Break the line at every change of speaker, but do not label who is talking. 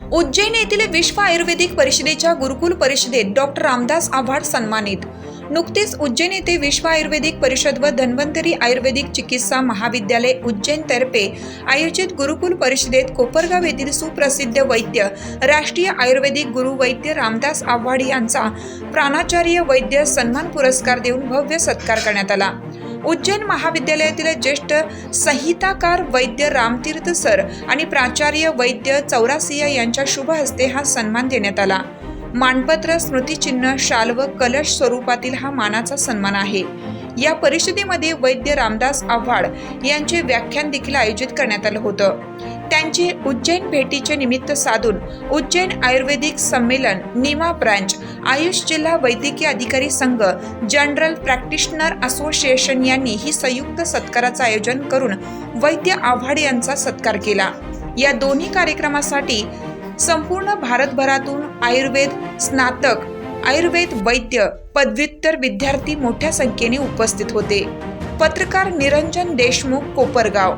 उज्जैन येथील विश्व आयुर्वेदिक परिषदेच्या गुरुकुल परिषदेत डॉक्टर रामदास आव्हाड सन्मानित. नुकतेच उज्जैन येथे विश्व आयुर्वेदिक परिषद व धन्वंतरी आयुर्वेदिक चिकित्सा महाविद्यालय उज्जैन तर्फे आयोजित गुरुकुल परिषदेत कोपरगाव येथील सुप्रसिद्ध वैद्य राष्ट्रीय आयुर्वेदिक गुरु वैद्य रामदास आव्हाड यांचा प्राणाचार्य वैद्य सन्मान पुरस्कार देऊन भव्य सत्कार करण्यात आला. उज्जैन महाविद्यालयातील ज्येष्ठ संहिताकार वैद्य रामतीर्थ सर आणि प्राचार्य वैद्य चौरासिया यांच्या शुभ हस्ते हा सन्मान देण्यात आला. मानपत्र स्मृतिचिन्ह शाल व कलश स्वरूपातील हा मानाचा सन्मान आहे. या परिषदेमध्ये वैद्य रामदास आव्हाड यांचे व्याख्यान देखील आयोजित करण्यात आलं होतं. त्यांची उज्जैन भेटीचे निमित्त साधून उज्जैन आयुर्वेदिक संमेलन निमा ब्रांच आयुष जिल्हा वैद्यकीय अधिकारी संघ जनरल प्रॅक्टिशनर असोसिएशन यांनी ही संयुक्त सत्काराचं आयोजन करून वैद्य आव्हाड यांचा सत्कार केला. या दोन्ही कार्यक्रमासाठी संपूर्ण भारतभरातून आयुर्वेद स्नातक आयुर्वेद वैद्य पदव्युत्तर विद्यार्थी मोठ्या संख्येने उपस्थित होते. पत्रकार निरंजन देशमुख कोपरगाव